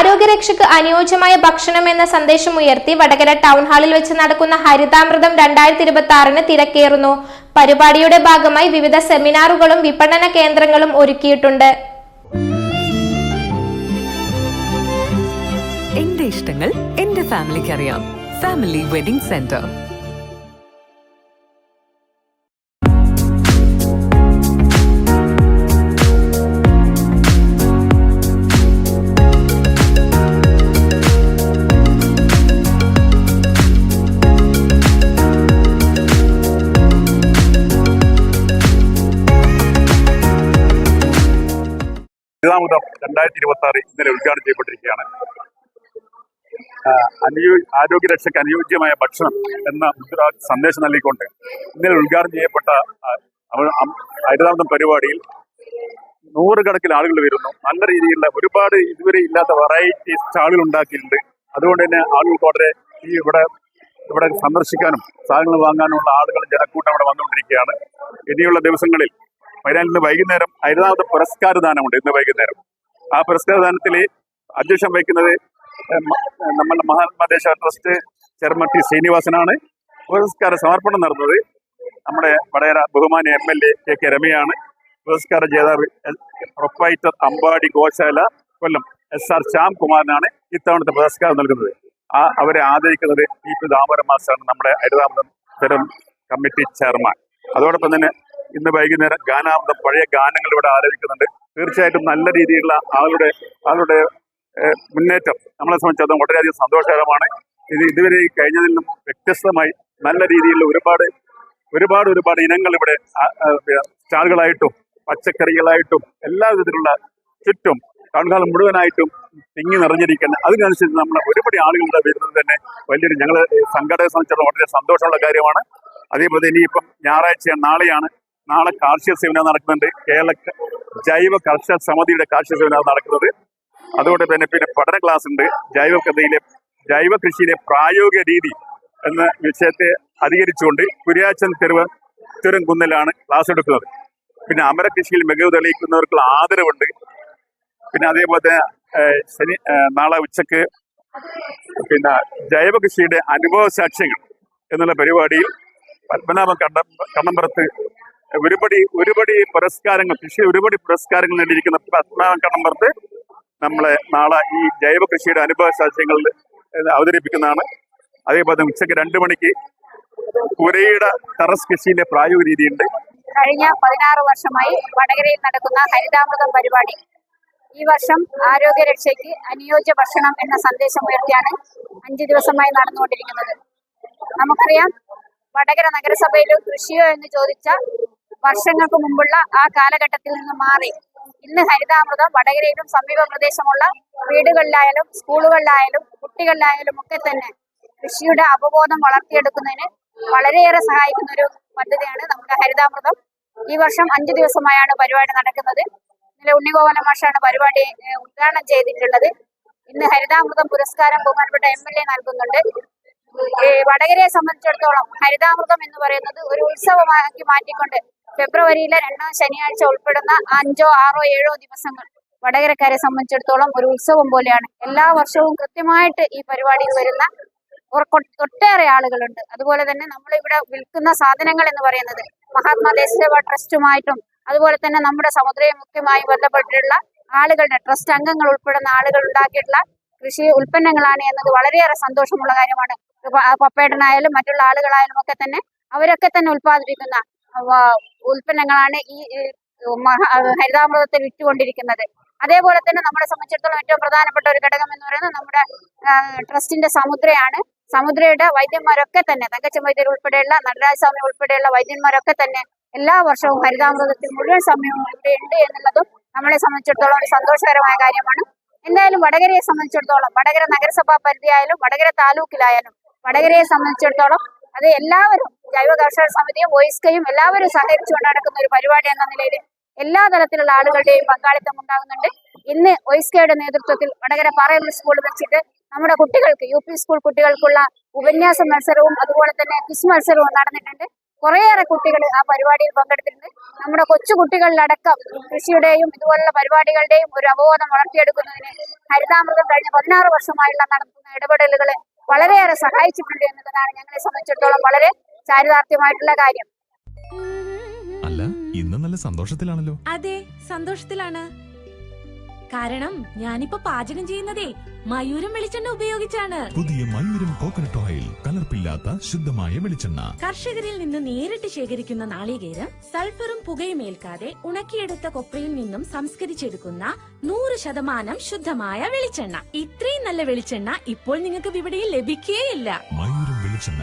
ആരോഗ്യരക്ഷയ്ക്ക് അനുയോജ്യമായ ഭക്ഷണം എന്ന സന്ദേശം ഉയർത്തി വടകര ടൗൺ ഹാളിൽ വെച്ച് നടക്കുന്ന ഹരിതാമൃതം രണ്ടായിരത്തി ഇരുപത്തി ആറിന് തിരക്കേറുന്നു. പരിപാടിയുടെ ഭാഗമായി വിവിധ സെമിനാറുകളും വിപണന കേന്ദ്രങ്ങളും ഒരുക്കിയിട്ടുണ്ട്. എന്റെ ഇഷ്ടങ്ങൾ എന്റെ ഫാമിലിക്ക് അറിയാം ഫാമിലി വെഡിംഗ് സെന്റർ. ഇരുപതാമതം രണ്ടായിരത്തി ഇരുപത്തി ആറ് ഇന്നലെ ഉദ്ഘാടനം ചെയ്യപ്പെട്ടിരിക്കുകയാണ്. അനുയോ ആരോഗ്യരക്ഷയ്ക്ക് അനുയോജ്യമായ ഭക്ഷണം എന്ന മുദ്രാ സന്ദേശം നൽകിക്കൊണ്ട് ഇന്നലെ ഉദ്ഘാടനം ചെയ്യപ്പെട്ട ഹരിതാമതം പരിപാടിയിൽ നൂറുകണക്കിന് ആളുകൾ വരുന്നു. നല്ല രീതിയിലുള്ള ഒരുപാട് ഇതുവരെ ഇല്ലാത്ത വെറൈറ്റി സ്റ്റാളുകൾ ഉണ്ടാക്കിയിട്ടുണ്ട്. അതുകൊണ്ട് തന്നെ ആളുകൾക്ക് വളരെ ഈ ഇവിടെ ഇവിടെ സന്ദർശിക്കാനും സാധനങ്ങൾ വാങ്ങാനുമുള്ള ആളുകൾ ജനക്കൂട്ടം ഇവിടെ വന്നുകൊണ്ടിരിക്കുകയാണ്. ഇനിയുള്ള ദിവസങ്ങളിൽ ഇന്ന് വൈകുന്നേരം ഹരിതാമത പുരസ്കാര ദാനമുണ്ട് ഇന്ന് വൈകുന്നേരം. ആ പുരസ്കാര ദാനത്തിൽ അധ്യക്ഷം വഹിക്കുന്നത് നമ്മളുടെ മഹാത്മാദേശ ട്രസ്റ്റ് ചെയർമാൻ ടി ശ്രീനിവാസനാണ്. പുരസ്കാര സമർപ്പണം നടന്നത് നമ്മുടെ Vadakara ബഹുമാനി M L A K K രമയാണ്. പുരസ്കാര ജേതാവ് proprietor Ambadi Goshala Kollam S R Shyam കുമാറിനാണ് ഇത്തവണത്തെ പുരസ്കാരം നൽകുന്നത്. ആ അവരെ ആദരിക്കുന്നത് പി പി ദാമോദരൻ നമ്മുടെ ഹരിതാമതം സ്ഥിരം കമ്മിറ്റി ചെയർമാൻ. അതോടൊപ്പം തന്നെ ഇന്ന് വൈകുന്നേരം ഗാനാമൃതം പഴയ ഗാനങ്ങൾ ഇവിടെ ആലോചിക്കുന്നുണ്ട് തീർച്ചയായിട്ടും നല്ല രീതിയിലുള്ള ആളുടെ ആളുടെ മുന്നേറ്റം നമ്മളെ സംബന്ധിച്ചത് വളരെയധികം സന്തോഷകരമാണ്. ഇത് ഇതുവരെ കഴിഞ്ഞതിൽ നിന്നും വ്യത്യസ്തമായി നല്ല രീതിയിലുള്ള ഒരുപാട് ഒരുപാട് ഒരുപാട് ഇനങ്ങൾ ഇവിടെ സ്റ്റാളുകളായിട്ടും പച്ചക്കറികളായിട്ടും എല്ലാ വിധത്തിലുള്ള ചുറ്റും ടൗൺഹാൾ മുഴുവനായിട്ടും തിങ്ങി നിറഞ്ഞിരിക്കുന്ന അതിനനുസരിച്ച് നമ്മൾ ഒരുപാട് ആളുകളുടെ വരുന്നത് തന്നെ വലിയൊരു ഞങ്ങൾ സംഘടനയെ സംബന്ധിച്ചിടത്തോളം വളരെ സന്തോഷമുള്ള കാര്യമാണ്. അതേപോലെ ഇനിയിപ്പം ഞായറാഴ്ച നാളെയാണ് നാളെ കാർഷിക സെമിനാർ നടക്കുന്നുണ്ട്. കേരള ജൈവ കർഷക സമിതിയുടെ കാർഷിക സെമിനാർ നടക്കുന്നത്. അതുകൊണ്ട് തന്നെ പിന്നെ പഠന ക്ലാസ് ഉണ്ട്. ജൈവ കഥയിലെ ജൈവ കൃഷിയിലെ പ്രായോഗിക രീതി എന്ന വിഷയത്തെ അധികരിച്ചുകൊണ്ട് കുര്യാച്ചൻ തെരുവ് തിരുങ്കുന്നലാണ് ക്ലാസ് എടുക്കുന്നത്. പിന്നെ അമര കൃഷിയിൽ മികവ് തെളിയിക്കുന്നവർക്കുള്ള ആദരവുണ്ട്. പിന്നെ അതേപോലെ തന്നെ ശനി നാളെ ഉച്ചയ്ക്ക് പിന്നെ ജൈവ കൃഷിയുടെ അനുഭവ സാക്ഷ്യങ്ങൾ എന്നുള്ള പരിപാടിയിൽ പത്മനാഭ കണ്ട കണ്ണമ്പുറത്ത് ഒരുപടി ഒരുപടി പുരസ്കാരങ്ങൾ കൃഷി ഒരുപടി പുരസ്കാരങ്ങൾ നേടിയിരിക്കുന്ന പത്മനാഭ കണ്ണമ്പുറത്ത് നമ്മളെ നാളെ ഈ ജൈവ കൃഷിയുടെ അനുഭവ സാക്ഷ്യങ്ങളിൽ അവതരിപ്പിക്കുന്നതാണ്. അതേപോലെ ഉച്ചയ്ക്ക് രണ്ടു മണിക്ക് പുരയുടെ ടെറസ് കൃഷിയിലെ പ്രായോഗിക രീതിയുണ്ട്. കഴിഞ്ഞ പതിനാറ് വർഷമായി വടകരയിൽ നടക്കുന്ന ഹരിതാമൃതം പരിപാടി. ഈ വർഷം ആരോഗ്യ രക്ഷയ്ക്ക് അനുയോജ്യ ഭക്ഷണം എന്ന സന്ദേശം ഉയർത്തിയാണ് അഞ്ചു ദിവസമായി നടന്നുകൊണ്ടിരിക്കുന്നത്. നമുക്കറിയാം വടകര നഗരസഭയിൽ കൃഷിയോ എന്ന് ചോദിച്ച വർഷങ്ങൾക്ക് മുമ്പുള്ള ആ കാലഘട്ടത്തിൽ നിന്ന് മാറി. ഇന്ന് ഹരിതാമൃതം വടകരയിലും സമീപ പ്രദേശമുള്ള വീടുകളിലായാലും സ്കൂളുകളിലായാലും കുട്ടികളിലായാലും ഒക്കെ തന്നെ കൃഷിയുടെ അവബോധം വളർത്തിയെടുക്കുന്നതിന് വളരെയേറെ സഹായിക്കുന്ന ഒരു പദ്ധതിയാണ് നമ്മുടെ ഹരിതാമൃതം. ഈ വർഷം അഞ്ചു ദിവസമായാണ് പരിപാടി നടക്കുന്നത്. ഇന്നലെ ഉണ്ണിഗോപാല മാഷാണ് പരിപാടി ഉദ്ഘാടനം ചെയ്തിട്ടുള്ളത്. ഇന്ന് ഹരിതാമൃതം പുരസ്കാരം ബഹുമാനപ്പെട്ട എം എൽ എ നൽകുന്നുണ്ട്. വടകരയെ സംബന്ധിച്ചിടത്തോളം ഹരിതാമൃതം എന്ന് പറയുന്നത് ഒരു ഉത്സവമാക്കി മാറ്റിക്കൊണ്ട് ഫെബ്രുവരിയിലെ രണ്ടാം ശനിയാഴ്ച ഉൾപ്പെടുന്ന അഞ്ചോ ആറോ ഏഴോ ദിവസങ്ങൾ വടകരക്കാരെ സംബന്ധിച്ചിടത്തോളം ഒരു ഉത്സവം പോലെയാണ്. എല്ലാ വർഷവും കൃത്യമായിട്ട് ഈ പരിപാടിയിൽ വരുന്ന ഒട്ടേറെ ആളുകളുണ്ട്. അതുപോലെ തന്നെ നമ്മൾ ഇവിടെ വിൽക്കുന്ന സാധനങ്ങൾ എന്ന് പറയുന്നത് മഹാത്മാ ദേശസേവ ട്രസ്റ്റുമായിട്ടും അതുപോലെ തന്നെ നമ്മുടെ സമുദ്രമുഖ്യമായി ബന്ധപ്പെട്ടിട്ടുള്ള ആളുകളുടെ ട്രസ്റ്റ് അംഗങ്ങൾ ഉൾപ്പെടുന്ന ആളുകൾ ഉണ്ടാക്കിയിട്ടുള്ള കൃഷി ഉൽപ്പന്നങ്ങളാണ് എന്നത് വളരെയേറെ സന്തോഷമുള്ള കാര്യമാണ്. പപ്പേട്ടനായാലും മറ്റുള്ള ആളുകളായാലും ഒക്കെ തന്നെ അവരൊക്കെ തന്നെ ഉൽപ്പാദിപ്പിക്കുന്ന ഉൽപ്പന്നങ്ങളാണ് ഈ ഹരിതാമൃതത്തെ വിറ്റുകൊണ്ടിരിക്കുന്നത്. അതേപോലെ തന്നെ നമ്മളെ സംബന്ധിച്ചിടത്തോളം ഏറ്റവും പ്രധാനപ്പെട്ട ഒരു ഘടകം എന്ന് പറയുന്നത് നമ്മുടെ ട്രസ്റ്റിന്റെ സമുദ്രയാണ്. സമുദ്രയുടെ വൈദ്യന്മാരൊക്കെ തന്നെ തങ്കച്ചൻ വൈദ്യർ ഉൾപ്പെടെയുള്ള നടരാജസ്വാമി ഉൾപ്പെടെയുള്ള വൈദ്യന്മാരൊക്കെ തന്നെ എല്ലാ വർഷവും ഹരിതാമൃതത്തിൽ മുഴുവൻ സമയവും ഇവിടെ ഉണ്ട് എന്നുള്ളതും നമ്മളെ സംബന്ധിച്ചിടത്തോളം ഒരു സന്തോഷകരമായ കാര്യമാണ്. എന്തായാലും വടകരയെ സംബന്ധിച്ചിടത്തോളം വടകര നഗരസഭാ പരിധിയായാലും വടകര താലൂക്കിലായാലും വടകരയെ സംബന്ധിച്ചിടത്തോളം അത് എല്ലാവരും ജൈവ കർഷക സമിതിയും വോയിസ്കയും എല്ലാവരും സഹകരിച്ചുകൊണ്ട് നടക്കുന്ന ഒരു പരിപാടി എന്ന നിലയിൽ എല്ലാ തരത്തിലുള്ള ആളുകളുടെയും പങ്കാളിത്തം ഉണ്ടാകുന്നുണ്ട്. ഇന്ന് ഒയിസ്കയുടെ നേതൃത്വത്തിൽ വടകര പറയുന്ന സ്കൂൾ വെച്ചിട്ട് നമ്മുടെ കുട്ടികൾക്ക് യു പി സ്കൂൾ കുട്ടികൾക്കുള്ള ഉപന്യാസ മത്സരവും അതുപോലെ തന്നെ ക്വിസ് മത്സരവും നടന്നിട്ടുണ്ട്. കുറേയേറെ കുട്ടികൾ ആ പരിപാടിയിൽ പങ്കെടുത്തിട്ടുണ്ട്. നമ്മുടെ കൊച്ചു കുട്ടികളിലടക്കം കൃഷിയുടെയും ഇതുപോലുള്ള പരിപാടികളുടെയും ഒരു അവബോധം വളർത്തിയെടുക്കുന്നതിന് ഹരിതാമൃതം കഴിഞ്ഞ പതിനാറ് വർഷമായുള്ള നടത്തുന്ന ഇടപെടലുകളെ വളരെയേറെ സഹായിച്ചിട്ടുണ്ട് എന്നതാണ് ഞങ്ങളെ സംബന്ധിച്ചിടത്തോളം വളരെ ചാരിതാർത്ഥ്യമായിട്ടുള്ള കാര്യം. അല്ല ഇന്ന് നല്ല സന്തോഷത്തിലാണല്ലോ. അതെ സന്തോഷത്തിലാണ്. കാരണം ഞാനിപ്പോ പാചകം ചെയ്യുന്നതേ മയൂരം വെളിച്ചെണ്ണ ഉപയോഗിച്ചാണ്. പുതിയ മയൂരം കോക്കനട്ട് ഓയിൽ കലർപ്പില്ലാത്ത ശുദ്ധമായ വെളിച്ചെണ്ണ. കർഷകരിൽ നിന്ന് നേരിട്ട് ശേഖരിക്കുന്ന നാളികേരം സൾഫറും പുകയും ഏൽക്കാതെ ഉണക്കിയെടുത്ത കൊപ്രയിൽ നിന്നും സംസ്കരിച്ചെടുക്കുന്ന നൂറ് ശതമാനം ശുദ്ധമായ വെളിച്ചെണ്ണ. ഇത്രയും നല്ല വെളിച്ചെണ്ണ ഇപ്പോൾ നിങ്ങൾക്ക് വിപണിയിൽ ലഭിക്കുകയില്ല മയൂരം വെളിച്ചെണ്ണ